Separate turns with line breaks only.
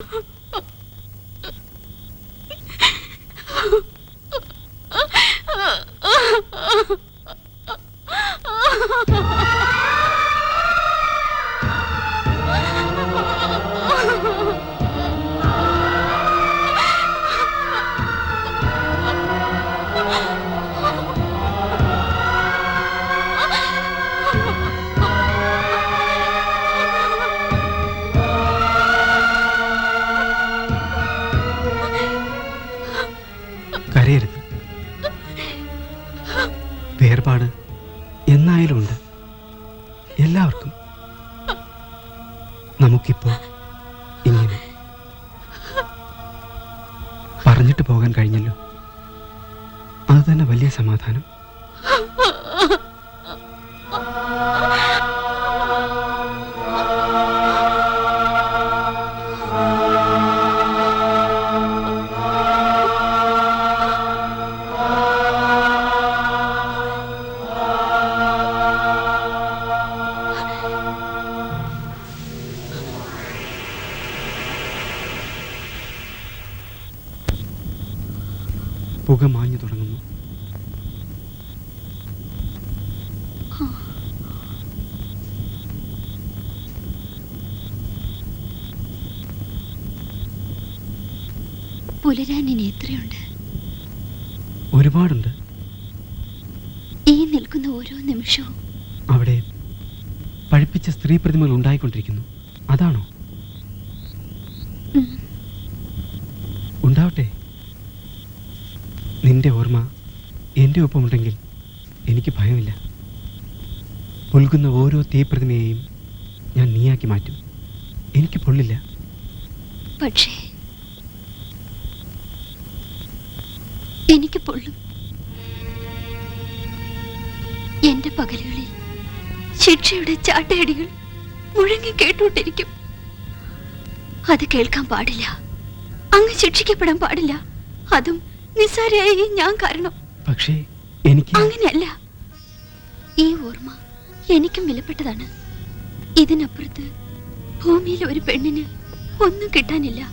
Oh കരയരുത്. വേർപാട് എന്നായാലും ഉണ്ട്. എല്ലാവർക്കും. നമുക്കിപ്പോ ഇങ്ങനെ പറഞ്ഞിട്ട് പോകാൻ കഴിഞ്ഞല്ലോ. അത് തന്നെ വലിയ സമാധാനം. പുക മാഞ്ഞു തുടങ്ങുന്നു.
പുലരാൻ ഇനി എത്രയുണ്ട്?
ഒരുപാടുണ്ട്.
ഈ നിൽക്കുന്ന ഓരോ നിമിഷവും
അവിടെ പഴിപ്പിച്ച സ്ത്രീ പ്രതിമകൾ ഉണ്ടായിക്കൊണ്ടിരിക്കുന്നു. അതാണോ? നിന്റെ ഓർമ്മ എന്റെ ഒപ്പമുണ്ടെങ്കിൽ എനിക്ക് ഭയമില്ല. പുൽകുന്ന ഓരോ തീപ്രതിമയെയും ഞാൻ നീയാക്കി മാറ്റും. എനിക്ക് പൊള്ളില്ല.
പക്ഷേ എനിക്ക് പൊള്ളും. എന്റെ പകലുകളിൽ ശിക്ഷയുടെ ചാട്ടയടികൾ മുഴങ്ങി കേട്ടുകൊണ്ടിരിക്കും അത് കേൾക്കാൻ പാടില്ല. അങ്ങ് ശിക്ഷിക്കപ്പെടാൻ പാടില്ല. അതും നിസ്സാരയായി ഞാൻ കാരണം.
പക്ഷേ എനിക്ക്
അങ്ങനെയല്ല. ഈ ഓർമ്മ എനിക്കും വിലപ്പെട്ടതാണ്. ഇതിനപ്പുറത്ത് ഭൂമിയിൽ ഒരു പെണ്ണിന് ഒന്നും കിട്ടാനില്ല.